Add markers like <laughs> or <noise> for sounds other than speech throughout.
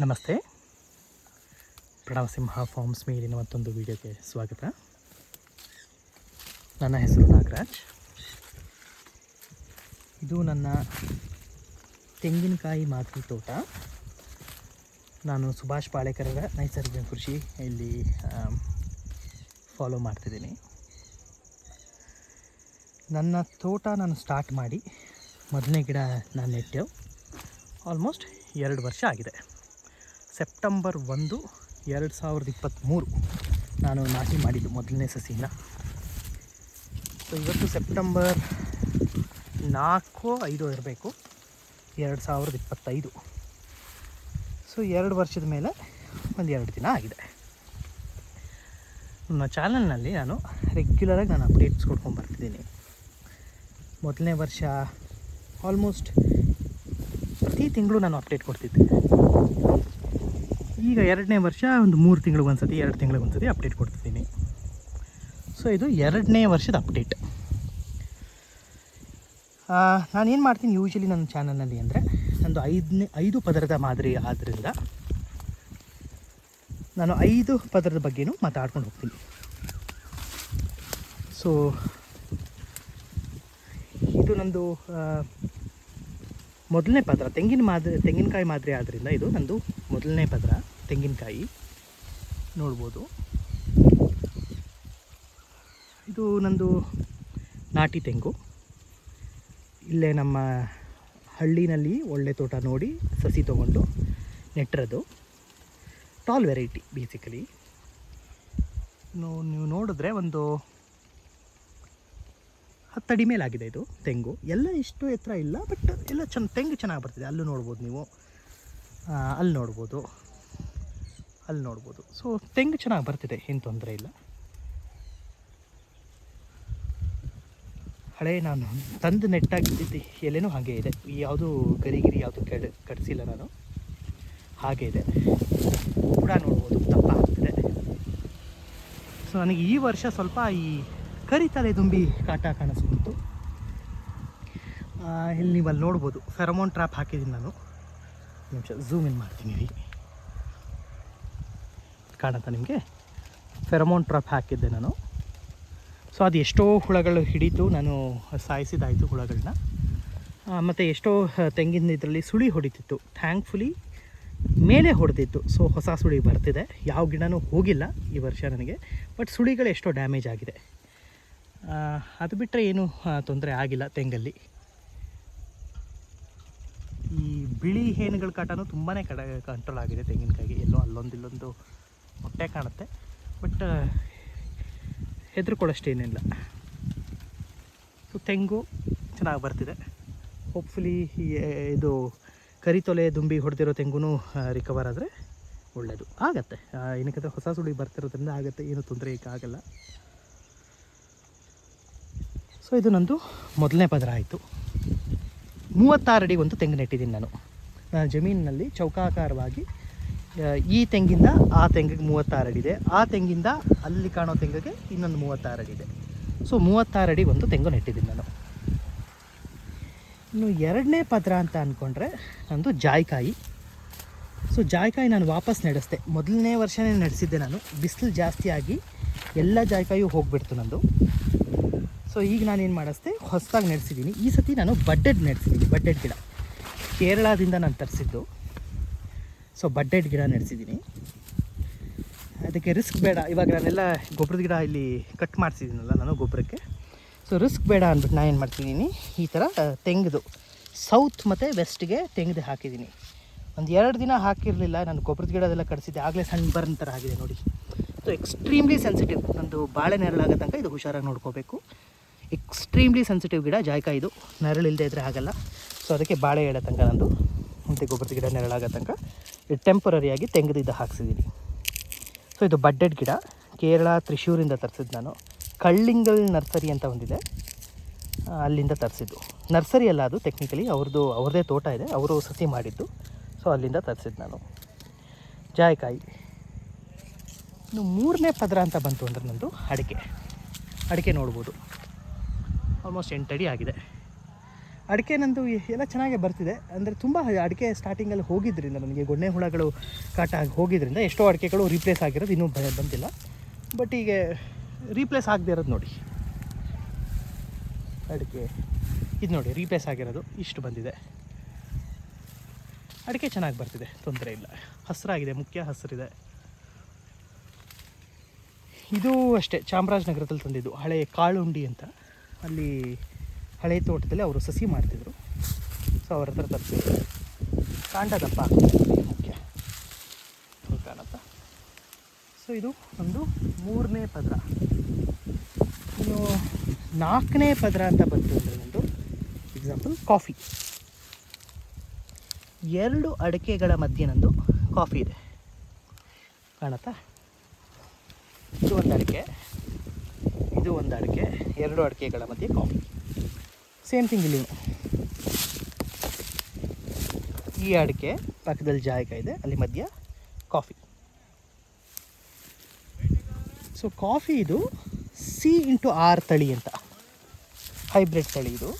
ನಮಸ್ತೆ. ಪ್ರಣವ್ ಸಿಂಹ ಫಾರ್ಮ್ಸ್ ಮೇಲಿನ ಮತ್ತೊಂದು ವಿಡಿಯೋಗೆ ಸ್ವಾಗತ. ನನ್ನ ಹೆಸರು ನಾಗರಾಜ್. ಇದು ನನ್ನ ತೆಂಗಿನಕಾಯಿ ಮಾದರಿ ತೋಟ. ನಾನು ಸುಭಾಷ್ ಪಾಳೇಕರರ ನೈಸರ್ಗಿಕ ಕೃಷಿ ಇಲ್ಲಿ ಫಾಲೋ ಮಾಡ್ತಿದ್ದೀನಿ. ನನ್ನ ತೋಟ ನಾನು ಸ್ಟಾರ್ಟ್ ಮಾಡಿ ಮೊದಲನೇ ಗಿಡ ನಾನು ನೆಟ್ಟೆವು ಆಲ್ಮೋಸ್ಟ್ ಎರಡು ವರ್ಷ ಆಗಿದೆ. ಸೆಪ್ಟೆಂಬರ್ ಒಂದು, ಎರಡು ಸಾವಿರದ ಇಪ್ಪತ್ತ್ಮೂರು. ನಾನು ನಾಟಿ ಮಾಡಿದ್ದು ಮೊದಲನೇ ಸಸಿನ. ಸೊ ಇವತ್ತು ಸೆಪ್ಟೆಂಬರ್ ನಾಲ್ಕು, ಐದು ಇರಬೇಕು. ಎರಡು ಸಾವಿರದ ಇಪ್ಪತ್ತೈದು. ಸೊ ಎರಡು ವರ್ಷದ ಮೇಲೆ ಒಂದು ಎರಡು ದಿನ ಆಗಿದೆ. ನನ್ನ ಚಾನಲ್ನಲ್ಲಿ ನಾನು ರೆಗ್ಯುಲರಾಗಿ ನಾನು ಅಪ್ಡೇಟ್ಸ್ ಕೊಡ್ಕೊಂಡು ಬರ್ತಿದ್ದೀನಿ. ಮೊದಲನೇ ವರ್ಷ ಆಲ್ಮೋಸ್ಟ್ ಪ್ರತಿ ತಿಂಗಳು ನಾನು ಅಪ್ಡೇಟ್ ಕೊಡ್ತಿದ್ದೆ. ಈಗ ಎರಡನೇ ವರ್ಷ ಒಂದು ಮೂರು ತಿಂಗಳಿಗೆ ಒಂದು ಸತಿ ಎರಡು ತಿಂಗಳಿಗೆ ಒಂದು ಸತಿ ಅಪ್ಡೇಟ್ ಕೊಡ್ತಿದ್ದೀನಿ. ಸೊ ಇದು ಎರಡನೇ ವರ್ಷದ ಅಪ್ಡೇಟ್ ನಾನೇನು ಮಾಡ್ತೀನಿ ಯೂಶ್ವಲಿ ನನ್ನ ಚಾನಲ್ನಲ್ಲಿ ಅಂದರೆ ನಂದು ಐದನೇ, ಐದು ಪದರದ ಮಾದರಿ ಆದ್ದರಿಂದ ನಾನು ಐದು ಪದರದ ಬಗ್ಗೆನೂ ಮಾತಾಡ್ಕೊಂಡು ಹೋಗ್ತೀನಿ. ಸೊ ಇದು ನಂದು ಮೊದಲನೇ ಪದರ, ತೆಂಗಿನ ಮಾದರಿ, ತೆಂಗಿನಕಾಯಿ ಮಾದರಿ ಆದ್ದರಿಂದ ಇದು ನಂದು ಮೊದಲನೇ ಪದರ. ತೆಂಗಿನಕಾಯಿ ನೋಡ್ಬೋದು. ಇದು ನಂದು ನಾಟಿ ತೆಂಗು. ಇಲ್ಲೇ ನಮ್ಮ ಹಳ್ಳಿನಲ್ಲಿ ಒಳ್ಳೆ ತೋಟ ನೋಡಿ ಸಸಿ ತಗೊಂಡು ನೆಟ್ಟಿರೋದು ಟಾಲ್ ವೆರೈಟಿ ಬೇಸಿಕಲಿ ನೀವು ನೋಡಿದ್ರೆ ಒಂದು ಹತ್ತಡಿ ಮೇಲಾಗಿದೆ ಇದು ತೆಂಗು. ಎಲ್ಲ ಇಷ್ಟು ಎತ್ತರ ಇಲ್ಲ, ಬಟ್ ಎಲ್ಲ ಚೆನ್ನ ತೆಂಗು ಚೆನ್ನಾಗಿ ಬರ್ತಿದೆ. ಅಲ್ಲೂ ನೋಡ್ಬೋದು ನೀವು. ಅಲ್ಲಿ ನೋಡ್ಬೋದು. ಅಲ್ಲಿ ನೋಡ್ಬೋದು. ಸೊ ತೆಂಗು ಚೆನ್ನಾಗಿ ಬರ್ತಿದೆ ಏನು ತೊಂದರೆ ಇಲ್ಲ. ಹಳೆ ನಾನು ತಂದು ನೆಟ್ಟಾಗಿದ್ದಿದ್ದು ಎಲೆನೂ ಹಾಗೆ ಇದೆ. ಯಾವುದು ಗರಿಗಿರಿ ಯಾವುದು ಕೆಡ ಕಡಿಸಿಲ್ಲ ನಾನು. ಹಾಗೆ ಇದೆ. ಕೂಡ ನೋಡ್ಬೋದು ದಪ್ಪ ಆಗ್ತಿದೆ. ಸೊ ನನಗೆ ಈ ವರ್ಷ ಸ್ವಲ್ಪ ಈ ಕರಿತಲೆ ದುಂಬಿ ಕಾಟ ಕಾಣಿಸ್ಬಿಡ್ತು ಆ, ಇಲ್ಲಿ ನೀವು ಅಲ್ಲಿ ನೋಡ್ಬೋದು ಫೆರಮೋನ್ ಟ್ರ್ಯಾಪ್ ಹಾಕಿದ್ದೀನಿ ನಾನು. ನಿಮಿಷ ಝೂಮ್ ಇನ್ ಮಾಡ್ತೀನಿ. ಕಾಣುತ್ತಾ ನಿಮಗೆ ಫೆರಮೋನ್ ಟ್ರಾಪ್ ಹಾಕಿದ್ದೆ ನಾನು. ಸೊ ಅದು ಎಷ್ಟೋ ಹುಳಗಳು ಹಿಡಿತು ನಾನು ಸಾಯಿಸಿದಾಯಿತು ಹುಳಗಳನ್ನ ಮತ್ತು ಎಷ್ಟೋ ತೆಂಗಿನ ಇದರಲ್ಲಿ ಸುಳಿ ಹೊಡಿತಿತ್ತು. ಥ್ಯಾಂಕ್ಫುಲಿ ಮೇಲೆ ಹೊಡೆದಿತ್ತು. ಸೊ ಹೊಸ ಸುಳಿ ಬರ್ತಿದೆ. ಯಾವ ಗಿಡನೂ ಹೋಗಿಲ್ಲ ಈ ವರ್ಷ ನನಗೆ. ಬಟ್ ಸುಳಿಗಳು ಎಷ್ಟೋ ಡ್ಯಾಮೇಜ್ ಆಗಿದೆ. ಅದು ಬಿಟ್ಟರೆ ಏನು ತೊಂದರೆ ಆಗಿಲ್ಲ ತೆಂಗಲ್ಲಿ. ಈ ಬಿಳಿ ಹೇನುಗಳ ಕಾಟನೂ ತುಂಬಾ ಕಡ ಕಂಟ್ರೋಲ್ ಆಗಿದೆ ತೆಂಗಿನಕಾಯಿಗೆ. ಎಲ್ಲೋ ಅಲ್ಲೊಂದು ಇಲ್ಲೊಂದು ಮೊಟ್ಟೆ ಕಾಣುತ್ತೆ. ಬಟ್ ಹೆದರ್ಕೊಳ್ಳೋಷ್ಟೇನಿಲ್ಲ ಸೊ ತೆಂಗು ಚೆನ್ನಾಗಿ ಬರ್ತಿದೆ. ಹೋಪ್ಫುಲಿ ಇದು ಕರಿತೊಲೆ ದುಂಬಿ ಹೊಡೆದಿರೋ ತೆಂಗು ರಿಕವರ್ ಆದರೆ ಒಳ್ಳೆಯದು ಆಗತ್ತೆ. ಏನಕ್ಕೆ ಹೊಸ ಸುಳಿ ಬರ್ತಿರೋದ್ರಿಂದ ಆಗುತ್ತೆ. ಏನು ತೊಂದರೆ ಈಗ ಆಗಲ್ಲ. ಸೊ ಇದು ನಂದು ಮೊದಲನೇ ಪದರ ಆಯಿತು. ಮೂವತ್ತಾರು ಅಡಿಗೆ ಒಂದು ತೆಂಗು ನೆಟ್ಟಿದ್ದೀನಿ ನಾನು. ನಾನು ಜಮೀನಿನಲ್ಲಿ ಚೌಕಾಕಾರವಾಗಿ ಈ ತೆಂಗಿಂದ ಆ ತೆಂಗಿಗೆ ಮೂವತ್ತಾರು ಅಡಿ ಇದೆ ಆ ತೆಂಗಿಂದ ಅಲ್ಲಿ ಕಾಣೋ ತೆಂಗಿಗೆ ಇನ್ನೊಂದು ಮೂವತ್ತಾರು ಅಡಿ ಇದೆ ಸೊ ಮೂವತ್ತಾರು ಅಡಿ ಒಂದು ತೆಂಗು ನೆಟ್ಟಿದ್ದೀನಿ ನಾನು. ಇನ್ನು ಎರಡನೇ ಪದ್ರ ಅಂತ ಅಂದ್ಕೊಂಡ್ರೆ ನಂದು ಜಾಯ್ಕಾಯಿ. ಸೊ ಜಾಯ್ಕಾಯಿ ನಾನು ವಾಪಸ್ ನಡೆಸ್ದೆ. ಮೊದಲನೇ ವರ್ಷನೇ ನಡೆಸಿದ್ದೆ ನಾನು. ಬಿಸಿಲು ಜಾಸ್ತಿ ಆಗಿ ಎಲ್ಲ ಜಾಯ್ಕಾಯು ಹೋಗ್ಬಿಡ್ತು ನಂದು. ಸೊ ಈಗ ನಾನೇನು ಮಾಡಿಸ್ದೆ? ಹೊಸದಾಗಿ ನಡೆಸಿದ್ದೀನಿ ಈ ಸತಿ ನಾನು ಬಡ್ಡೆಡ್ ನಡೆಸಿದ್ದೀನಿ ಬಡ್ಡೆಡ್ ಗಿಡ. ಕೇರಳದಿಂದ ನಾನು ತರಿಸಿದ್ದು. ಸೊ ಬಡ್ಡೆಡ್ ಗಿಡ ನೆಡ್ಸಿದ್ದೀನಿ ಅದಕ್ಕೆ ರಿಸ್ಕ್ ಬೇಡ. ಇವಾಗ ನಾನೆಲ್ಲ ಗೊಬ್ಬರದ ಗಿಡ ಇಲ್ಲಿ ಕಟ್ ಮಾಡಿಸಿದ್ದೀನಲ್ಲ ನಾನು ಗೊಬ್ಬರಕ್ಕೆ ಸೊ ರಿಸ್ಕ್ ಬೇಡ ಅಂದ್ಬಿಟ್ಟು ನಾನು ಏನು ಮಾಡ್ತಿದ್ದೀನಿ ಈ ಥರ ತೆಂಗದು ಸೌತ್ ಮತ್ತು ವೆಸ್ಟ್ಗೆ ತೆಂಗ್ದು ಹಾಕಿದ್ದೀನಿ ಒಂದು ಎರಡು ದಿನ ಹಾಕಿರಲಿಲ್ಲ, ನಾನು ಗೊಬ್ಬರದ ಗಿಡದೆಲ್ಲ ಕಡಿಸಿದ್ದೆ ಆಗಲೇ ಸಣ್ಣ ಬರ್ನ್ ಥರ ಆಗಿದೆ ನೋಡಿ. ಸೊ ಎಕ್ಸ್ಟ್ರೀಮ್ಲಿ ಸೆನ್ಸಿಟಿವ್ ನಂದು ಬಾಳೆ ನೆರಳಾಗೋ ತನಕ ಇದು ಹುಷಾರಾಗಿ ನೋಡ್ಕೋಬೇಕು. ಎಕ್ಸ್ಟ್ರೀಮ್ಲಿ ಸೆನ್ಸಿಟಿವ್ ಗಿಡ, ಜಾಯ್ಕ ಇದು. ನೆರಳಿಲ್ಲದೆ ಇದ್ದರೆ ಆಗಲ್ಲ ಸೊ ಅದಕ್ಕೆ ಬಾಳೆ ಎಳೆ ತನಕ ನಂದು. ಮತ್ತು ಗೊಬ್ಬರದ ಗಿಡ ನೆರಳಾಗೋ ತನಕ. ಟೆಂಪರರಿಯಾಗಿ ತೆಂಗದಿದ್ದ ಹಾಕ್ಸಿದ್ದೀನಿ ಸೊ ಇದು ಬಡ್ಡೆಡ್ ಗಿಡ. ಕೇರಳ, ತ್ರಿಶೂರಿಂದ ತರಿಸಿದ್ದು ನಾನು. ಕಳ್ಳಿಂಗಲ್ ನರ್ಸರಿ ಅಂತ ಒಂದಿದೆ. ಅಲ್ಲಿಂದ ತರಿಸಿದ್ದು. ನರ್ಸರಿ ಅಲ್ಲ ಅದು ಟೆಕ್ನಿಕಲಿ ಅವ್ರದ್ದು ಅವ್ರದ್ದೇ ತೋಟ ಇದೆ. ಅವರು ಸಸಿ ಮಾಡಿದ್ದು. ಸೊ ಅಲ್ಲಿಂದ ತರಿಸಿದ್ದು ನಾನು. ಜಾಯಕಾಯಿ. ಇನ್ನು ಮೂರನೇ ಪದರ ಅಂತ ಬಂತು ಅಂದರೆ ನಂದು ಅಡಿಕೆ. ಅಡಿಕೆ ನೋಡ್ಬೋದು. ಆಲ್ಮೋಸ್ಟ್ ಎಂಟು ಅಡಿ ಆಗಿದೆ. ಅಡಿಕೆ ನಂದು ಎಲ್ಲ ಚೆನ್ನಾಗೇ ಬರ್ತಿದೆ. ಅಂದರೆ ತುಂಬ ಅಡಿಕೆ ಸ್ಟಾರ್ಟಿಂಗಲ್ಲಿ ಹೋಗಿದ್ದರಿಂದ ನನಗೆ ಗೊಣ್ಣೆ ಹುಳಗಳು ಕಾಟ ಆಗಿ ಹೋಗಿದ್ದರಿಂದ ಎಷ್ಟೋ ಅಡಿಕೆಗಳು ರೀಪ್ಲೇಸ್ ಆಗಿರೋದು ಇನ್ನೂ ಬಂದಿಲ್ಲ. ಬಟ್ ಈಗ ರೀಪ್ಲೇಸ್ ಆಗದೆ ಇರೋದು ನೋಡಿ. ಅಡಿಕೆ, ಇದು ನೋಡಿ ರೀಪ್ಲೇಸ್ ಆಗಿರೋದು ಇಷ್ಟು ಬಂದಿದೆ. ಅಡಿಕೆ ಚೆನ್ನಾಗಿ ಬರ್ತಿದೆ, ತೊಂದರೆ ಇಲ್ಲ. ಹಸಿರಾಗಿದೆ, ಮುಖ್ಯ ಹಸಿರಿದೆ. ಇದು ಅಷ್ಟೇ ಚಾಮರಾಜನಗರದಲ್ಲಿ ತಂದಿದ್ದು ಹಳೆ ಕಾಳುಂಡಿ ಅಂತ. ಅಲ್ಲಿ ಹಳೆ ತೋಟದಲ್ಲಿ ಅವರು ಸಸಿ ಮಾಡ್ತಿದ್ರು. ಸೊ ಅವ್ರ ಹತ್ರ ತಪ್ಪಿದೆ ಕಾಂಡ ದಪ್ಪ ಮುಖ್ಯ. ಕಾಣುತ್ತಾ? ಸೊ ಇದು ಒಂದು ಮೂರನೇ ಪದರ. ಇನ್ನು ನಾಲ್ಕನೇ ಪದರ ಅಂತ ಬಂತು ಅಂದರೆ ಒಂದು ಎಕ್ಸಾಂಪಲ್ ಕಾಫಿ ಎರಡು ಅಡಿಕೆಗಳ ಮಧ್ಯೆ ನಂದು ಕಾಫಿ ಇದೆ. ಕಾಣುತ್ತಾ? ಇದು ಒಂದು ಅಡಿಕೆ. ಇದು ಒಂದು ಅಡಿಕೆ. ಎರಡು ಅಡಿಕೆಗಳ ಮಧ್ಯೆ ಕಾಫಿ ಸೇಮ್ ಥಿಂಗ್ ಇಲ್ಲಿ ಈ ಅಡಿಕೆ ಪಕ್ಕದಲ್ಲಿ ಜಾಯಕ ಇದೆ, ಅಲ್ಲಿ ಮಧ್ಯ ಕಾಫಿ. ಸೊ ಕಾಫಿ ಇದು ಸಿ ಇಂಟು ಆರ್ ತಳಿ ಅಂತ. ಹೈಬ್ರಿಡ್ ತಳಿ ಇದು.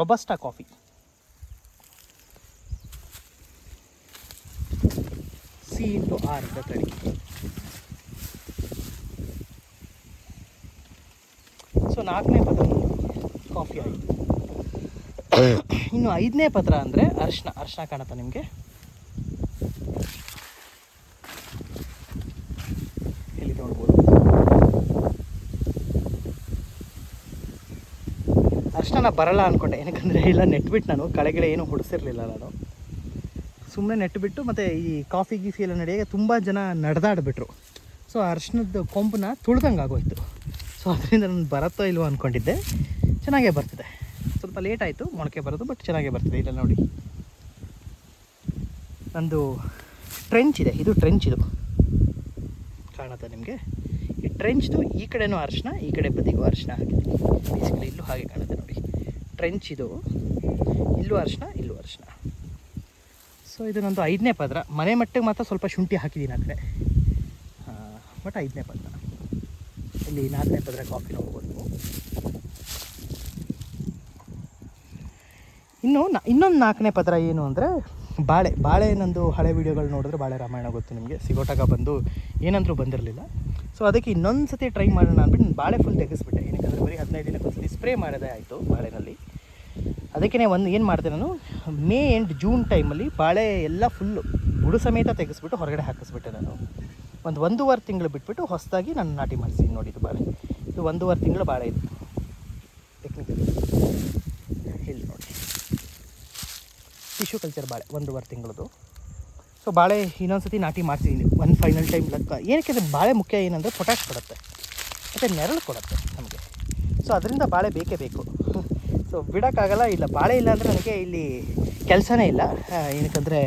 Robusta coffee C into R ಅಂತ ತಳಿ. ಸೊ ನಾಲ್ಕನೇ ಪತ್ರ ಕಾಫಿ ಆಯಿತು. ಇನ್ನು ಐದನೇ ಪತ್ರ ಅಂದರೆ ಅರ್ಶಿನ ಅರ್ಶಿನ ಕಾಣುತ್ತಾ ನಿಮಗೆ. ಇಲ್ಲಿ ನೋಡ್ಬೋದು ಅರ್ಶಿನ ಬರಲ್ಲ ಅಂದ್ಕೊಂಡೆ ಏನಕ್ಕಂದರೆ ಇಲ್ಲ, ನೆಟ್ಬಿಟ್ಟು ನಾನು. ಕಳೆಗಳೆ ಏನೂ ಹೊಡಿಸಿರ್ಲಿಲ್ಲ ನಾನು. ಸುಮ್ಮನೆ ನೆಟ್ಬಿಟ್ಟು ಮತ್ತು ಈ ಕಾಫಿ, ಗೀಫಿ ಎಲ್ಲ ನಡೆಯಾಗ ತುಂಬ ಜನ ನಡೆದಾಡ್ಬಿಟ್ರು. ಸೊ ಅರ್ಶಿನದ ಕೊಂಬನ್ನ ತುಳ್ದಂಗೆ ಆಗೋಯ್ತು ಸೊ ಅದರಿಂದ ನಾನು ಬರತ್ತೋ ಇಲ್ವೋ ಅಂದ್ಕೊಂಡಿದ್ದೆ ಚೆನ್ನಾಗೇ ಬರ್ತಿದೆ. ಸ್ವಲ್ಪ ಲೇಟ್ ಆಯಿತು, ಮೊಳಕೆ ಬರೋದು ಬಟ್ ಚೆನ್ನಾಗೇ ಬರ್ತಿದೆ ಇಲ್ಲ ನೋಡಿ. ನಂದು ಟ್ರೆಂಚ್ ಇದೆ, ಇದು ಟ್ರೆಂಚ್ ಇದು. ಕಾಣುತ್ತೆ ನಿಮಗೆ? ಈ ಟ್ರೆಂಚ್ದು ಈ ಕಡೆನೂ ಅರಿಶಿನ, ಈ ಕಡೆ ಬದಿಗೂ ಅರಿಶಿನ ಹಾಕಿದ್ದೀನಿ ಬೇಸಿಕಲಿ ಇಲ್ಲೂ ಹಾಗೆ ಕಾಣುತ್ತೆ ನೋಡಿ. ಟ್ರೆಂಚ್ ಇದು, ಇಲ್ಲೂ ಅರಿಶಿನ ಇಲ್ಲೂ ಅರಿಶಿನ. ಸೊ ಇದು ನಂದು ಐದನೇ ಪದರ. ಮನೆ ಮಟ್ಟಿಗೆ ಮಾತ್ರ ಸ್ವಲ್ಪ ಶುಂಠಿ ಹಾಕಿದ್ದೀನಿ ಆ ಕಡೆ. ಬಟ್ ಐದನೇ ಪದರ. ಇಲ್ಲಿ ನಾಲ್ಕನೇ ಪದರ ಕಾಫಿ ನೋಡ್ಬೋದು. ಇನ್ನು ಇನ್ನೊಂದು ನಾಲ್ಕನೇ ಪತ್ರ ಏನು ಅಂದರೆ, ಬಾಳೆ ಬಾಳೆ ನಂದು ಹಳೆ ವೀಡಿಯೋಗಳು ನೋಡಿದ್ರೆ ಬಾಳೆ ರಾಮಾಯಣ ಗೊತ್ತು ನಿಮಗೆ. ಸಿಗೋಟಾಗ ಬಂದು ಏನಂದರೂ ಬಂದಿರಲಿಲ್ಲ. ಸೊ ಅದಕ್ಕೆ ಇನ್ನೊಂದು ಸತಿ ಟ್ರೈ ಮಾಡೋಣ ಅಂದ್ಬಿಟ್ಟು ನಾನು ಬಾಳೆ ಫುಲ್ ತೆಗೆಸ್ಬಿಟ್ಟೆ. ಏನಕ್ಕಂದರೆ ಬರೀ ಹದಿನೈದು ದಿನಕ್ಕೆ ಒಂದ್ಸತಿ ಸ್ಪ್ರೇ ಮಾಡೋದೇ ಆಯಿತು ಬಾಳೆನಲ್ಲಿ. ಅದಕ್ಕೆ ಒಂದು ಏನು ಮಾಡಿದೆ ನಾನು, ಮೇ ಎಂಡ್ ಜೂನ್ ಟೈಮಲ್ಲಿ ಬಾಳೆ ಎಲ್ಲ ಫುಲ್ಲು ಬುಡು ಸಮೇತ ತೆಗೆಸ್ಬಿಟ್ಟು ಹೊರಗಡೆ ಹಾಕಿಸ್ಬಿಟ್ಟೆ ನಾನು. ಒಂದು ಒಂದೂವರೆ ತಿಂಗಳು ಬಿಟ್ಬಿಟ್ಟು ಹೊಸದಾಗಿ ನಾನು ನಾಟಿ ಮಾಡಿಸಿ ನೋಡಿ ಇದು ಬಾಳೆ. ಇದು ಒಂದೂವರೆ ತಿಂಗಳು ಬಾಳೆ ಇತ್ತು. ಟೆಕ್ನಿಕಲ್ ಇಲ್ಲಿ ನೋಡಿ ಟಿಶ್ಯೂ ಕಲ್ಚರ್ ಬಾಳೆ, ಒಂದೂವರೆ ತಿಂಗಳದು. ಸೊ ಬಾಳೆ ಇನ್ನೊಂದು ಸತಿ ನಾಟಿ ಮಾಡ್ತಿದ್ದೀನಿ ಒಂದು ಫೈನಲ್ ಟೈಮ್ ಲೆಕ್ಕ. ಏನಕ್ಕೆ ಅಂದರೆ ಬಾಳೆ ಮುಖ್ಯ ಏನಂದರೆ ಪೊಟ್ಯಾಶ್ ಕೊಡುತ್ತೆ. ಮತ್ತು ನೆರಳು ಕೊಡುತ್ತೆ ನಮಗೆ. ಸೊ ಅದರಿಂದ ಬಾಳೆ ಬೇಕೇ ಬೇಕು. ಸೊ ಬಿಡೋಕ್ಕಾಗಲ್ಲ. ಇಲ್ಲ, ಬಾಳೆ ಇಲ್ಲ ಅಂದರೆ ನನಗೆ ಇಲ್ಲಿ ಕೆಲಸನೇ ಇಲ್ಲ. ಏನಕ್ಕಂದರೆ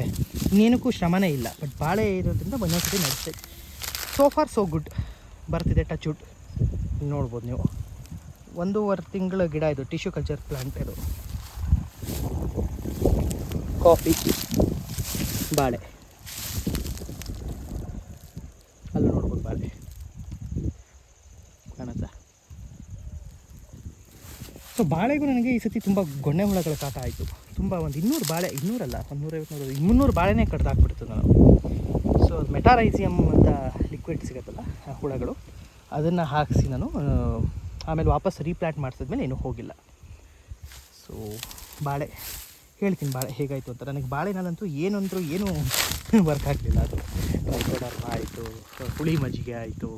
ಇನ್ನೇನಕ್ಕೂ ಶ್ರಮನೇ ಇಲ್ಲ. ಬಟ್ ಬಾಳೆ ಇರೋದ್ರಿಂದ ಒಂದೊಂದು ಸತಿ ನಡೆಸ್ತೆ ಸೋ ಫಾರ್ ಸೋ ಗುಡ್ ಬರ್ತಿದೆ ಟಚ್ ವುಡ್ ನೋಡ್ಬೋದು ನೀವು. ಒಂದೂವರೆ ತಿಂಗಳ ಗಿಡ ಇದು ಟಿಶ್ಯೂ ಕಲ್ಚರ್ ಪ್ಲಾಂಟ್ ಇದು. ಕಾಫಿ. ಬಾಳೆ. ಅಲ್ಲಿ ನೋಡ್ಬೋದು ಬಾಳೆ. ಕಾಣುತ್ತಾ? ಸೊ ಬಾಳೆಗೂ ನನಗೆ ಈ ಸತಿ ತುಂಬ ಗೊಣ್ಣೆ ಹುಳಗಳ ಕಾಟ ಆಯಿತು. ತುಂಬ ಒಂದು ಇನ್ನೂರು ಬಾಳೆ ಇನ್ನೂರಲ್ಲ ಒಂದು ನೂರೈವತ್ತು ನೂರು ಮುನ್ನೂರು ಬಾಳೆನೇ ಕಡ್ದು ಹಾಕ್ಬಿಡ್ತು ನಾನು ಸೊ ಮೆಟಾರೈಸಿಯಮ್ ಅಂತ ಲಿಕ್ವಿಡ್ ಸಿಗುತ್ತಲ್ಲ, ಆ ಹುಳಗಳು, ಅದನ್ನು ಹಾಕಿಸಿ ನಾನು ಆಮೇಲೆ ವಾಪಸ್ ರೀಪ್ಲಾಂಟ್ ಮಾಡಿಸಿದ್ಮೇಲೆ ಇನ್ನೂ ಹೋಗಿಲ್ಲ. ಸೊ ಬಾಳೆ. ಹೇಳ್ತೀನಿ ಬಾಳೆ, ಹೇಗಾಯಿತು ಅಂತ. ನನಗೆ ಬಾಳೆನಲ್ಲಂತೂ ಏನಂದರೂ ಏನೂ <laughs> ವರ್ಕ್ ಆಗಲಿಲ್ಲ. ಅದು ಟ್ರೈಕೋಡರ್ಮ ಆಯಿತು, ಹುಳಿ ಮಜ್ಜಿಗೆ ಆಯಿತು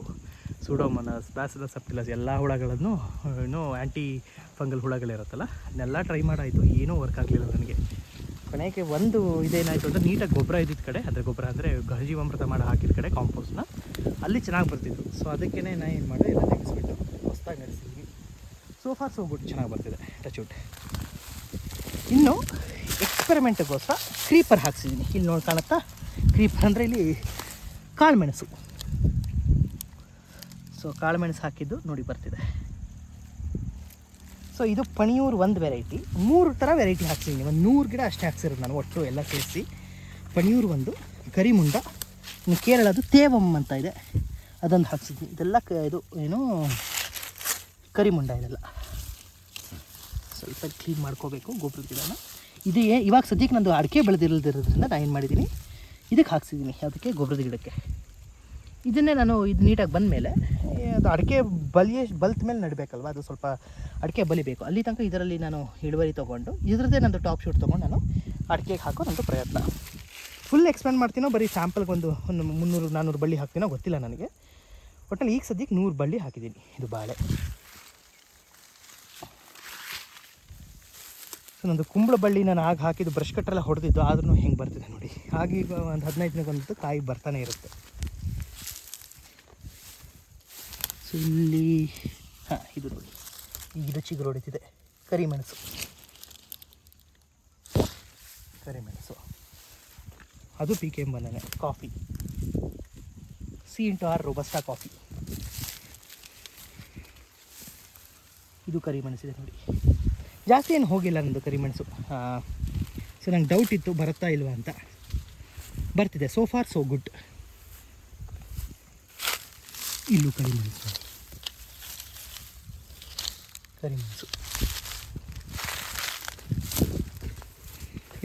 ಸುಡೋಮನಸ್ ಬ್ಯಾಸದ ಸಪ್ಟಿಲಸ್ ಎಲ್ಲ ಹುಳಗಳನ್ನು, ಏನು ಆ್ಯಂಟಿ ಫಂಗಲ್ ಹುಳಗಳಿರುತ್ತಲ್ಲ ಅದನ್ನೆಲ್ಲ ಟ್ರೈ ಮಾಡಾಯಿತು. ಏನೂ ವರ್ಕ್ ಆಗಲಿಲ್ಲ ನನಗೆ. ಕೊನೆಗೆ ಒಂದು ಇದೇನಾಯಿತು ಅಂದರೆ ನೀಟಾಗಿ ಗೊಬ್ಬರ ಇದ್ದಿದ್ದ ಕಡೆ, ಅಂದರೆ ಗೊಬ್ಬರ ಅಂದರೆ ಅಮೃತ ಮಾಡಿ ಹಾಕಿದ ಕಡೆ ಕಾಂಪೋಸ್ಟ್ನ ಅಲ್ಲಿ ಚೆನ್ನಾಗಿ ಬರ್ತಿತ್ತು. ಸೊ ಅದಕ್ಕೇ ನಾನು ಏನು ಮಾಡಿದೆ, ಎಲ್ಲ ತೆಗೆಸ್ಬಿಟ್ಟು ಹೊಸ್ದಾಗಿ ನಡೆಸಿದ್ದೀನಿ ಸೋ ಫಾರ್ ಸೋ ಗುಡ್ ಚೆನ್ನಾಗಿ ಬರ್ತಿದೆ. ಟಚ್ ವುಡ್ ಇನ್ನು ಎಕ್ಸ್ಪೆರಿಮೆಂಟ್ಗೋಸ್ಕರ ಕ್ರೀಪರ್ ಹಾಕ್ಸಿದ್ದೀನಿ ಇಲ್ಲಿ ನೋಡಿ ಕಾಣುತ್ತಾ? ಕ್ರೀಪರ್ ಅಂದರೆ ಇಲ್ಲಿ ಕಾಳುಮೆಣಸು. ಸೊ ಕಾಳುಮೆಣಸು ಹಾಕಿದ್ದು ನೋಡಿ ಬರ್ತಿದೆ. ಸೊ ಇದು ಪಣಿಯೂರು ಒಂದು ವೆರೈಟಿ ಮೂರು ಥರ ವೆರೈಟಿ ಹಾಕ್ಸಿದ್ದೀನಿ ಒಂದು ನೂರು ಗಿಡ ಅಷ್ಟೇ ಹಾಕ್ಸಿರೋದು ನಾನು ಒಟ್ಟು ಎಲ್ಲ ಸೇರಿಸಿ. ಪಣಿಯೂರು ಒಂದು ಕರಿಮುಂಡ ಇನ್ನು ಕೇರಳದು ತೇವಮ್ ಅಂತ ಇದೆ. ಅದೊಂದು ಹಾಕ್ಸಿದ್ದೀನಿ ಇದೆಲ್ಲ ಇದು ಏನು? ಕರಿಮುಂಡ ಇದೆಲ್ಲ. ಸ್ವಲ್ಪ ಕ್ಲೀನ್ ಮಾಡ್ಕೋಬೇಕು ಗೊಬ್ಬರದ ಗಿಡನ. ಇದೇ, ಇವಾಗ ಸದ್ಯಕ್ಕೆ ನಂದು ಅಡಿಕೆ ಬೆಳೆದಿರಲ್ದಿರೋದ್ರಿಂದ ನಾನು ಏನು ಮಾಡಿದ್ದೀನಿ ಇದಕ್ಕೆ ಹಾಕ್ಸಿದ್ದೀನಿ ಅದಕ್ಕೆ ಗೊಬ್ಬರದ ಗಿಡಕ್ಕೆ. ಇದನ್ನೇ ನಾನು ಇದು ನೀಟಾಗಿ ಬಂದಮೇಲೆ ಅದು ಅಡಿಕೆ ಬಲಿಯ, ಬಲ್ತ ಮೇಲೆ ನಡಬೇಕಲ್ವ, ಅದು ಸ್ವಲ್ಪ ಅಡಿಕೆ ಬಲಿಬೇಕು ಅಲ್ಲಿ ತನಕ ಇದರಲ್ಲಿ ನಾನು ಇಳುವರಿ ತೊಗೊಂಡು, ಇದರದ್ದೇ ನಂದು ಟಾಪ್ ಶೂಟ್ ತೊಗೊಂಡು ನಾನು ಅಡಿಕೆಗೆ ಹಾಕೋ ನಂದು ಪ್ರಯತ್ನ. ಫುಲ್ ಎಕ್ಸ್ಪ್ಯಾಂಡ್ ಮಾಡ್ತೀನೋ, ಬರೀ ಸ್ಯಾಂಪಲ್ಗೆ ಒಂದು ಒಂದು ಮುನ್ನೂರು ನಾನ್ನೂರು ಬಳ್ಳಿ ಹಾಕ್ತೀನೋ ಗೊತ್ತಿಲ್ಲ ನನಗೆ. ಒಟ್ಟಲ್ಲಿ ಈಗ ಸದ್ಯಕ್ಕೆ ನೂರು ಬಳ್ಳಿ ಹಾಕಿದ್ದೀನಿ ಇದು ಬಾಳೆ. ಸೊ ನಂದು ಕುಂಬಳ ಬಳ್ಳಿ ನಾನು ಆಗ ಹಾಕಿದ್ದು ಬ್ರಷ್ ಕಟ್ಟರೆಲ್ಲ ಹೊಡೆದಿದ್ದು, ಆದ್ರೂ ಹೆಂಗೆ ಬರ್ತಿದೆ ನೋಡಿ. ಹಾಗೆ ಈಗ ಒಂದು ಹದಿನೈದು ದಿನಕ್ಕೊಂದು ಕಾಯಿ ಬರ್ತಾನೆ ಇರುತ್ತೆ. ಸೊ ಇಲ್ಲಿ, ಹಾಂ, ಇದು ನೋಡಿ. ಈಗ ಚಿಗುರು ಹೊಡಿತಿದೆ. ಕರಿಮೆಣಸು ಕರಿಮೆಣಸು ಅದು P K coffee C into R robusta coffee ಇದು ಕರಿಮೆಣಸಿದೆ ನೋಡಿ. ಜಾಸ್ತಿ ಏನು ಹೋಗಿಲ್ಲ ನಂದು ಕರಿಮೆಣಸು ಸೊ ನಂಗೆ ಡೌಟ್ ಇತ್ತು, ಬರುತ್ತಾ ಇಲ್ವಾ ಅಂತ. ಬರ್ತಿದೆ ಸೋ ಫಾರ್ ಸೋ ಗುಡ್ ಇಲ್ಲೂ ಕರಿಮೆಣಸು. ಕರಿಮೆಣಸು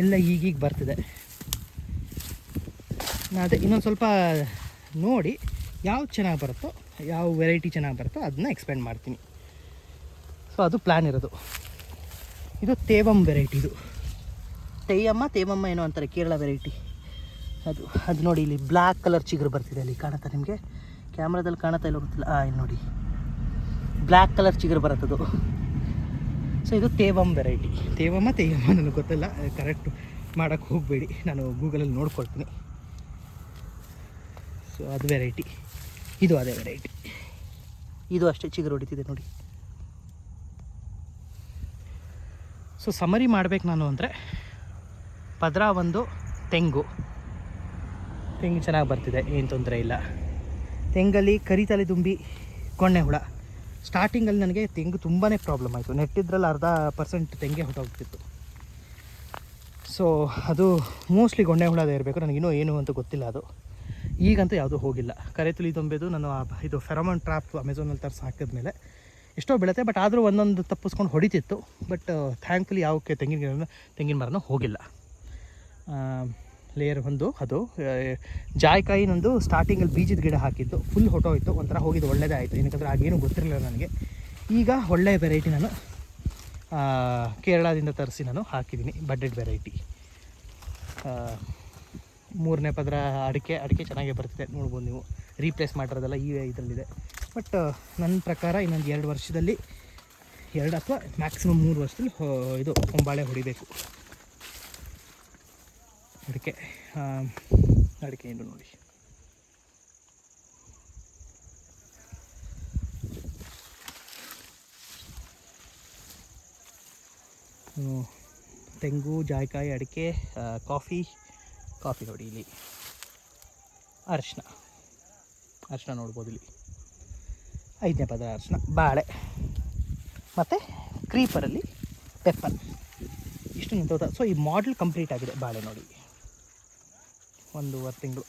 ಎಲ್ಲ ಈಗೀಗ ಬರ್ತಿದೆ. ನಾ ಅದೇ ಇನ್ನೊಂದು ಸ್ವಲ್ಪ ನೋಡಿ ಯಾವ ಚೆನ್ನಾಗಿ ಬರುತ್ತೋ, ಯಾವ ವೆರೈಟಿ ಚೆನ್ನಾಗಿ ಬರುತ್ತೋ ಅದನ್ನ ಎಕ್ಸ್ಪೆಂಡ್ ಮಾಡ್ತೀನಿ. ಸೊ ಅದು ಪ್ಲ್ಯಾನ್ ಇರೋದು. ಇದು ತೇವಂ ವೆರೈಟಿ ಇದು. ತೇಯಮ್ಮ ತೇವಮ್ಮ ಏನೋ ಅಂತಾರೆ ಕೇರಳ ವೆರೈಟಿ. ಅದು ಅದು ನೋಡಿ ಇಲ್ಲಿ ಬ್ಲ್ಯಾಕ್ ಕಲರ್ ಚಿಗುರು ಬರ್ತಿದೆ ಅಲ್ಲಿ ಕಾಣುತ್ತಾ ನಿಮಗೆ? ಕ್ಯಾಮ್ರಾದಲ್ಲಿ ಕಾಣುತ್ತಾ ಇಲ್ಲ ಗೊತ್ತಿಲ್ಲ. ಆ ಇಲ್ಲಿ ನೋಡಿ. ಬ್ಲ್ಯಾಕ್ ಕಲರ್ ಚಿಗುರು ಬರುತ್ತದು. ಸೊ ಇದು ತೇವಂ ವೆರೈಟಿ. ತೇವಮ್ಮ ತೇಯಮ್ಮ ನನಗೆ ಗೊತ್ತಿಲ್ಲ ಕರೆಕ್ಟ್ ಮಾಡೋಕ್ಕೆ ಹೋಗಬೇಡಿ. ನಾನು ಗೂಗಲಲ್ಲಿ ನೋಡ್ಕೊಳ್ತೀನಿ. ಸೊ ಅದು ವೆರೈಟಿ. ಇದು ಅದೇ ವೆರೈಟಿ. ಇದು ಅಷ್ಟೇ ಚಿಗುರು ಹೊಡಿತಿದೆ ನೋಡಿ. ಸೊ ಸಮರಿ ಮಾಡ್ಬೇಕು ನಾನು ಅಂದರೆ, ಪದರ ಒಂದು ತೆಂಗು. ತೆಂಗು ಚೆನ್ನಾಗಿ ಬರ್ತಿದೆ, ಏನು ತೊಂದರೆ ಇಲ್ಲ. ತೆಂಗಲ್ಲಿ ಕರಿ ದುಂಬಿ ಕೊಣ್ಣೆ ಹುಳ. ಸ್ಟಾರ್ಟಿಂಗಲ್ಲಿ ನನಗೆ ತೆಂಗು ತುಂಬಾ ಪ್ರಾಬ್ಲಮ್ ಆಯಿತು. ನೆಟ್ಟಿದ್ರಲ್ಲಿ ಅರ್ಧ ಪರ್ಸೆಂಟ್ ತೆಂಗೆ ಹೊಟ್ಟೋಗ್ತಿತ್ತು. ಸೊ ಅದು ಮೋಸ್ಟ್ಲಿ ಗೊಂಡೆ ಹುಳದೇ ಇರಬೇಕು. ನನಗಿನ್ನೂ ಏನು ಅಂತ ಗೊತ್ತಿಲ್ಲ ಅದು. ಈಗಂತೂ ಯಾವುದೂ ಹೋಗಿಲ್ಲ. ಕರೆ ತುಳಿ ತುಂಬೆದು ನಾನು ಇದು ಫೆರೋಮೋನ್ ಟ್ರಾಪ್ ಅಮೆಝಾನಲ್ಲಿ ತರಿಸಿ ಹಾಕಿದ್ಮೇಲೆ ಎಷ್ಟೋ ಬೀಳುತ್ತೆ ಬಟ್ ಆದರೂ ಒಂದೊಂದು ತಪ್ಪಿಸ್ಕೊಂಡು ಹೊಡಿತಿತ್ತು. ಬಟ್ ಥ್ಯಾಂಕ್ಫುಲಿ ಯಾವಕ್ಕೆ ತೆಂಗಿನ ಗಿಡ ತೆಂಗಿನ ಮರನ ಹೋಗಿಲ್ಲ. ಲೇಯರ್ ಒಂದು, ಅದು ಜಾಯಿಕಾಯಿ ನಂದು ಸ್ಟಾರ್ಟಿಂಗಲ್ಲಿ ಬೀಜದ ಗಿಡ ಹಾಕಿದ್ದು. ಫುಲ್ ಹೊಟ್ಟೋಯ್ತು ಒಂಥರ ಹೋಗಿದ್ದು ಒಳ್ಳೆಯದೇ ಆಯಿತು. ಏನಕ್ಕಂದ್ರೆ ಆಗೇನು ಗೊತ್ತಿರಲಿಲ್ಲ ನನಗೆ. ಈಗ ಒಳ್ಳೆಯ ವೆರೈಟಿ ನಾನು ಕೇರಳದಿಂದ ತರಿಸಿ ನಾನು ಹಾಕಿದ್ದೀನಿ ಬಡ್ಡೆಡ್ ವೆರೈಟಿ ಮೂರನೇ ಪದರ ಅಡಿಕೆ ಅಡಿಕೆ ಚೆನ್ನಾಗೇ ಬರ್ತಿದೆ. ನೋಡ್ಬೋದು ನೀವು. ರೀಪ್ಲೇಸ್ ಮಾಡಿರೋದೆಲ್ಲ ಈ ಇದರಲ್ಲಿದೆ. ಬಟ್, ನನ್ನ ಪ್ರಕಾರ ಇನ್ನೊಂದು ಎರಡು ವರ್ಷದಲ್ಲಿ, ಎರಡು ಅಥವಾ ಮ್ಯಾಕ್ಸಿಮಮ್ ಮೂರು ವರ್ಷದಲ್ಲಿ ಇದು ಹೊಂಬಾಳೆ ಹೊಡಿಬೇಕು. ಅಡಿಕೆ ಅಡಿಕೆ ಏನು ನೋಡಿ. ತೆಂಗು, ಜಾಯ್ಕಾಯಿ, ಅಡಿಕೆ ಕಾಫಿ ಕಾಫಿ ನೋಡಿ ಇಲ್ಲಿ. ಅರಿಶಿನ ಅರಿಶಿನ ನೋಡ್ಬೋದು ಇಲ್ಲಿ. ಐದನೇ ಪದ ಅರಿಶಿನ ಬಾಳೆ. ಮತ್ತು ಕ್ರೀಪರಲ್ಲಿ ಪೆಪ್ಪರ್ ಇಷ್ಟು ನಿಂತೋದ ಸೊ ಈ ಮಾಡೆಲ್ ಕಂಪ್ಲೀಟ್ ಆಗಿದೆ ಬಾಳೆ ನೋಡಿ. ಒಂದೂವರೆ ತಿಂಗಳು.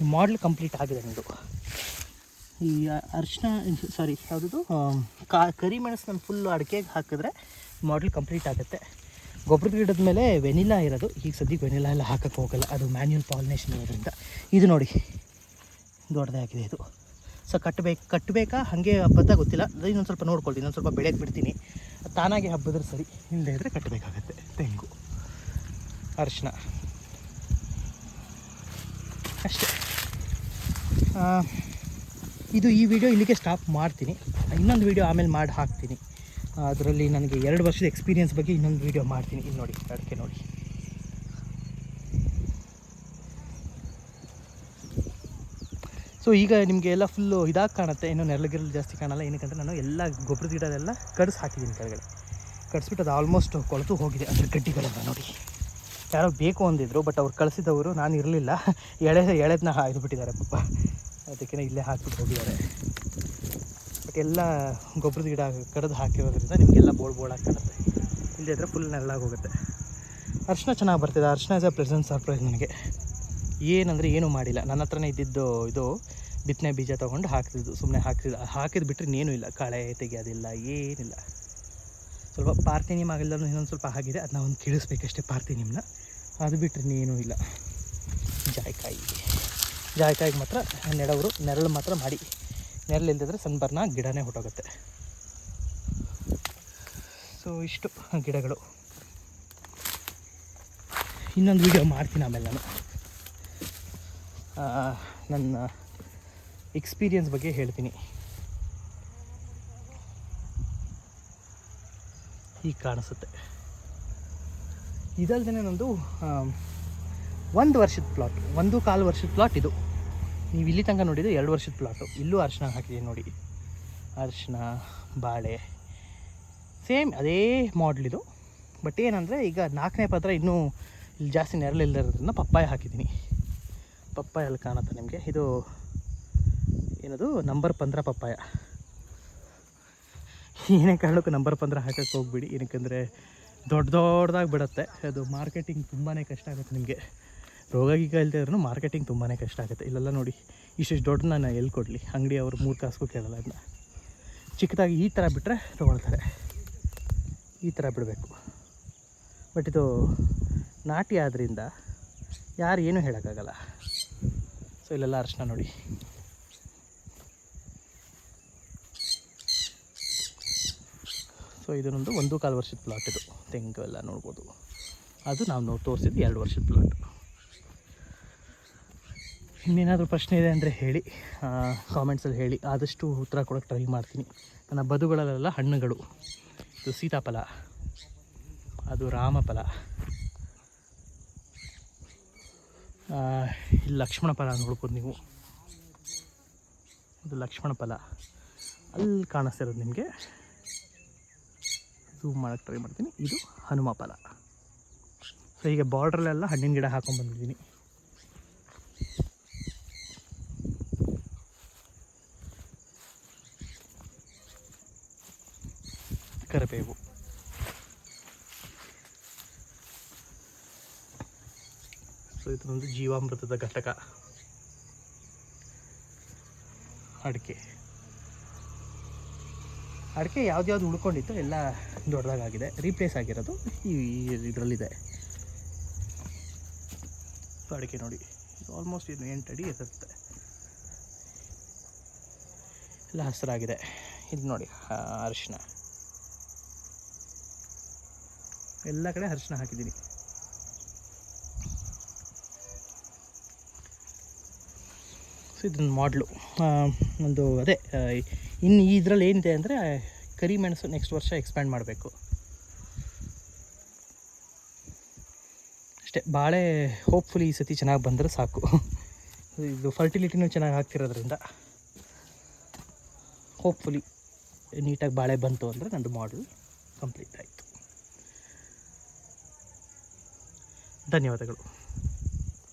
ಈ ಮಾಡೆಲ್ ಕಂಪ್ಲೀಟ್ ಆಗಿದೆ ನಿಮ್ಮದು ಈ ಅರಿಶಿನ ಸಾರಿ ಯಾವುದದು? ಕಾ ಕರಿಮೆಣಸು ನಾನು ಫುಲ್ಲು ಅಡಿಕೆಗೆ ಹಾಕಿದ್ರೆ ಮಾಡೆಲ್ ಕಂಪ್ಲೀಟ್ ಆಗುತ್ತೆ. ಗೊಬ್ಬರದ ಗಿಡದ ಮೇಲೆ ವೆನಿಲಾ ಇರೋದು. ಈಗ ಸದ್ಯಕ್ಕೆ ವೆನಿಲಾ ಎಲ್ಲ ಹಾಕೋಕ್ಕೆ ಹೋಗಲ್ಲ. ಅದು ಮ್ಯಾನ್ಯೂಲ್ ಪಾಲಿನೇಷನ್ ಇರೋದ್ರಿಂದ. ಇದು ನೋಡಿ. ದೊಡ್ಡದೇ ಆಗಿದೆ ಇದು. ಸೊ ಕಟ್ಟಬೇಕು, ಕಟ್ಟಬೇಕಾ? ಹಾಗೆ ಹಬ್ಬದ ಗೊತ್ತಿಲ್ಲ. ಇನ್ನೊಂದು ಸ್ವಲ್ಪ ನೋಡ್ಕೊಳ್ತೀನಿ, ಇನ್ನೊಂದು ಸ್ವಲ್ಪ ಬೆಳೆಗೆ ಬಿಡ್ತೀನಿ. ತಾನಾಗೆ ಹಬ್ಬದ್ರೆ ಸರಿ ಹಿಂದೆ ಇದ್ದರೆ ಕಟ್ಟಬೇಕಾಗತ್ತೆ. ತೆಂಗು ಅರಿಶಿನ ಅಷ್ಟೇ. ಇದು ಈ ವಿಡಿಯೋ ಇಲ್ಲಿಗೆ ಸ್ಟಾಪ್ ಮಾಡ್ತೀನಿ. ಇನ್ನೊಂದು ವಿಡಿಯೋ ಆಮೇಲೆ ಮಾಡಿ ಹಾಕ್ತೀನಿ. ಅದರಲ್ಲಿ ನನಗೆ ಎರಡು ವರ್ಷದ ಎಕ್ಸ್ಪೀರಿಯನ್ಸ್ ಬಗ್ಗೆ ಇನ್ನೊಂದು ವಿಡಿಯೋ ಮಾಡ್ತೀನಿ. ಇಲ್ಲಿ ನೋಡಿ ಅಡಿಕೆ ನೋಡಿ. ಸೊ ಈಗ ನಿಮಗೆ ಎಲ್ಲ ಫುಲ್ಲು ಇದಾಗಿ ಕಾಣುತ್ತೆ. ಇನ್ನೂ ನೆರಳುಗಿರಲು ಜಾಸ್ತಿ ಕಾಣಲ್ಲ. ಏನಕ್ಕಂದ್ರೆ ನಾನು ಎಲ್ಲ ಗೊಬ್ಬರದ ಗಿಡದೆಲ್ಲ ಕಡಿಸಿ ಹಾಕಿದ್ದೀನಿ ಕೆಳಗಡೆ. ಕಡಿಸ್ಬಿಟ್ಟು ಅದು ಆಲ್ಮೋಸ್ಟ್ ಕೊಳೆತು ಹೋಗಿದೆ ಅದರ ಗಡ್ಡಿಗಳೆಲ್ಲ ನೋಡಿ. ಯಾರೋ ಬೇಕು ಅಂದಿದ್ರು ಬಟ್ ಅವ್ರು ಕಳಿಸಿದವರು ನಾನು ಇರಲಿಲ್ಲ. ಎಳೆ ಎಳೆದನ್ನ ಇದು ಬಿಟ್ಟಿದ್ದಾರೆ ಪಾಪ. ಅದಕ್ಕೆ ಇಲ್ಲೇ ಹಾಕ್ಬಿಟ್ಟು ಹೋಗಿದ್ದಾರೆ. ಬಟ್ ಎಲ್ಲ ಗೊಬ್ಬರದ ಗಿಡ ಕಡಿದು ಹಾಕಿರೋದ್ರಿಂದ ನಿಮಗೆಲ್ಲ ಬೋಳ್ ಬೋಳಾಗಿ ಕಾಣುತ್ತೆ. ಇಲ್ಲದೇ ಇದ್ರೆ ಫುಲ್ ನೆರಳಾಗಿ ಹೋಗುತ್ತೆ. ಅರ್ಶಿನ ಚೆನ್ನಾಗಿ ಬರ್ತಿದೆ. ಅರ್ಶಿನ ಇಸ್ ಅ ಪ್ರೆಸೆಂಟ್ ಸರ್ಪ್ರೈಸ್ ನನಗೆ. ಏನಂದರೆ ಏನೂ ಮಾಡಿಲ್ಲ. ನನ್ನ ಹತ್ರನೇ ಇದ್ದಿದ್ದು ಇದು ಬಿತ್ತನೆ ಬೀಜ ತೊಗೊಂಡು ಹಾಕ್ತಿದ್ದು ಸುಮ್ಮನೆ ಹಾಕ್ತಿದ್ದು ಹಾಕಿದ್ದು ಬಿಟ್ಟರೆ ಇನ್ನೇನೂ ಇಲ್ಲ. ಕಳೆ ತೆಗೆಯೋದಿಲ್ಲ, ಏನಿಲ್ಲ. ಸ್ವಲ್ಪ ಪಾರ್ಥಿನಿಯಮ್ ಆಗಿಲ್ಲ ಇನ್ನೊಂದು ಸ್ವಲ್ಪ ಆಗಿದೆ. ಅದನ್ನ ಒಂದು ಕೀಳಿಸ್ಬೇಕಷ್ಟೇ ಪಾರ್ಥಿನಿಯಮ್ನ ಅದು ಬಿಟ್ಟರೆ ಇನ್ನೇನೂ ಇಲ್ಲ. ಜಾಯ್ಕಾಯಿ. ಜಾಯ್ಕಾಯಿಗೆ ಮಾತ್ರ ನೆಡವರು ನೆರಳು ಮಾತ್ರ ಮಾಡಿ. ನೆರಳು ಸನ್ಬರ್ನ ಗಿಡನೇ ಹೊಟ್ಟೋಗುತ್ತೆ. ಸೊ ಇಷ್ಟು ಗಿಡಗಳು. ಇನ್ನೊಂದು ವೀಡಿಯೋ ಮಾಡ್ತೀನಿ ಆಮೇಲೆ ನಾನು. ನನ್ನ ಎಕ್ಸ್ಪೀರಿಯನ್ಸ್ ಬಗ್ಗೆ ಹೇಳ್ತೀನಿ. ಈಗ ಕಾಣಿಸುತ್ತೆ. ಇದಲ್ದೇ ನಂದು ಒಂದು ವರ್ಷದ ಪ್ಲಾಟ್ ಒಂದು ಕಾಲು ವರ್ಷದ ಪ್ಲಾಟ್ ಇದು. ನೀವು ಇಲ್ಲಿ ತನಕ ನೋಡಿದ್ದು ಎರಡು ವರ್ಷದ ಪ್ಲಾಟು ಇಲ್ಲೂ ಅರ್ಶಿನ ಹಾಕಿದ್ದೀನಿ ನೋಡಿ. ಅರಿಶಿನ ಬಾಳೆ, ಸೇಮ್ ಅದೇ ಮಾಡಲ್ ಇದು. ಬಟ್ ಏನಂದರೆ ಈಗ ನಾಲ್ಕನೇ ಪಾತ್ರ ಇನ್ನೂ ಇಲ್ಲಿ ಜಾಸ್ತಿ ನೆರಳಿಲ್ಲದ್ರಿಂದ ಪಪ್ಪಾಯ ಹಾಕಿದ್ದೀನಿ. ಪಪ್ಪಾಯ ಅಲ್ಲಿ ಕಾಣುತ್ತೆ ನಿಮಗೆ. ಇದು ಏನದು? ನಂಬರ್ ಪಂದ್ರ ಪಪ್ಪಾಯ. ಏನೇ ಕಾರಣಕ್ಕೂ ನಂಬರ್ ಪಂದ್ರ ಹಾಕೋಕ್ಕೆ ಹೋಗ್ಬಿಡಿ. ಏನಕ್ಕಂದರೆ ದೊಡ್ಡ ದೊಡ್ಡದಾಗಿ ಬಿಡುತ್ತೆ. ಅದು ಮಾರ್ಕೆಟಿಂಗ್ ತುಂಬಾ ಕಷ್ಟ ಆಗುತ್ತೆ ನಿಮಗೆ. ರೋಗ ಗೀಗ ಇದ್ರೂ ಮಾರ್ಕೆಟಿಂಗ್ ತುಂಬಾ ಕಷ್ಟ ಆಗುತ್ತೆ. ಇಲ್ಲೆಲ್ಲ ನೋಡಿ, ಇಷ್ಟಿಷ್ಟು ದೊಡ್ಡ ನಾನು ಎಲ್ಲಿ ಕೊಡಲಿ? ಅಂಗಡಿ ಅವರು ಮೂರು ಕಾಸಿಗೂ ಕೇಳಲ್ಲ ಅದನ್ನ ಚಿಕ್ಕದಾಗಿ ಈ ಥರ ಬಿಟ್ಟರೆ ತೊಗೊಳ್ತಾರೆ. ಈ ಥರ ಬಿಡಬೇಕು. ಬಟ್ ಇದು ನಾಟಿ ಆದ್ದರಿಂದ ಯಾರು ಏನೂ ಹೇಳೋಕ್ಕಾಗಲ್ಲ. ಸೊ ಇಲ್ಲೆಲ್ಲ ಅರ್ಶಿನ ನೋಡಿ. ಸೊ ಇದನ್ನೊಂದು ಒಂದು ಕಾಲು ವರ್ಷದ ಪ್ಲಾಟ್ ಇದು. ತೆಂಗು ಎಲ್ಲ ನೋಡ್ಬೋದು. ಅದು ನಾವು ತೋರಿಸಿದ್ದು ಎರಡು ವರ್ಷದ ಪ್ಲಾಟ್ ಇನ್ನೇನಾದರೂ ಪ್ರಶ್ನೆ ಇದೆ ಅಂದರೆ ಹೇಳಿ. ಕಾಮೆಂಟ್ಸಲ್ಲಿ ಹೇಳಿ. ಆದಷ್ಟು ಉತ್ತರ ಕೊಡೋಕ್ಕೆ ಟ್ರೈ ಮಾಡ್ತೀನಿ. ನನ್ನ ಬದುಗಳಲ್ಲೆಲ್ಲ ಹಣ್ಣುಗಳು. ಇದು ಸೀತಾಫಲ. ಅದು ರಾಮಫಲ. ಇಲ್ಲಿ ಲಕ್ಷ್ಮಣ ಫಲ ನೋಡ್ಬೋದು ನೀವು. ಇದು ಲಕ್ಷ್ಮಣ ಫಲ. ಅಲ್ಲಿ ಕಾಣಿಸ್ತಿರೋದು ನಿಮಗೆ. ಝೂಮ್ ಮಾಡೋಕ್ಕೆ ಟ್ರೈ ಮಾಡ್ತೀನಿ. ಇದು ಹನುಮ ಫಲ. ಸೊ ಈಗ ಬಾರ್ಡ್ರಲ್ಲೆಲ್ಲ ಹಣ್ಣಿನ ಗಿಡ ಹಾಕೊಂಡ್ಬಂದಿದ್ದೀನಿ ಕರಿಬೇವು. ಸೊ ಒಂದು ಜೀವಾಮೃತದ ಘಟಕ. ಅಡಿಕೆ. ಅಡಿಕೆ ಯಾವ್ದ್ಯಾವ್ದು ಉಳ್ಕೊಂಡಿತ್ತು ಎಲ್ಲ ದೊಡ್ಡದಾಗಿದೆ ರೀಪ್ಲೇಸ್ ಆಗಿರೋದು ಈ ಇದರಲ್ಲಿದೆ. ಅಡಿಕೆ ನೋಡಿ, ಇದು ಆಲ್ಮೋಸ್ಟ್ ಇದು ಎಂಟು ಅಡಿ ಇರುತ್ತೆ. ಎಲ್ಲ ಹಸಿರಾಗಿದೆ. ಇದು ನೋಡಿ ಅರಿಶಿನ ಎಲ್ಲ ಕಡೆ ಅರಿಶಿನ ಹಾಕಿದ್ದೀನಿ. ಸೊ ಇದೊಂದು ಮಾಡಲು ಒಂದು ಅದೇ ಇನ್ನು ಇದರಲ್ಲಿ ಏನಿದೆ ಅಂದರೆ ಕರಿಮೆಣಸು ನೆಕ್ಸ್ಟ್ ವರ್ಷ ಎಕ್ಸ್ಪ್ಯಾಂಡ್ ಮಾಡಬೇಕು. ಅಷ್ಟೇ, ಬಾಳೆ ಹೋಪ್ಫುಲಿ ಈ ಸತಿ ಚೆನ್ನಾಗಿ ಬಂದರೆ ಸಾಕು. <laughs> ಇದು ಫರ್ಟಿಲಿಟಿನೂ ಚೆನ್ನಾಗಿ ಹಾಕ್ತಿರೋದ್ರಿಂದ ಹೋಪ್ಫುಲಿ ನೀಟಾಗಿ ಬಾಳೆ ಬಂತು ಅಂದರೆ ನಂದು ಮಾಡಲ್ ಕಂಪ್ಲೀಟ್ ಆಯಿತು. ಧನ್ಯವಾದಗಳು.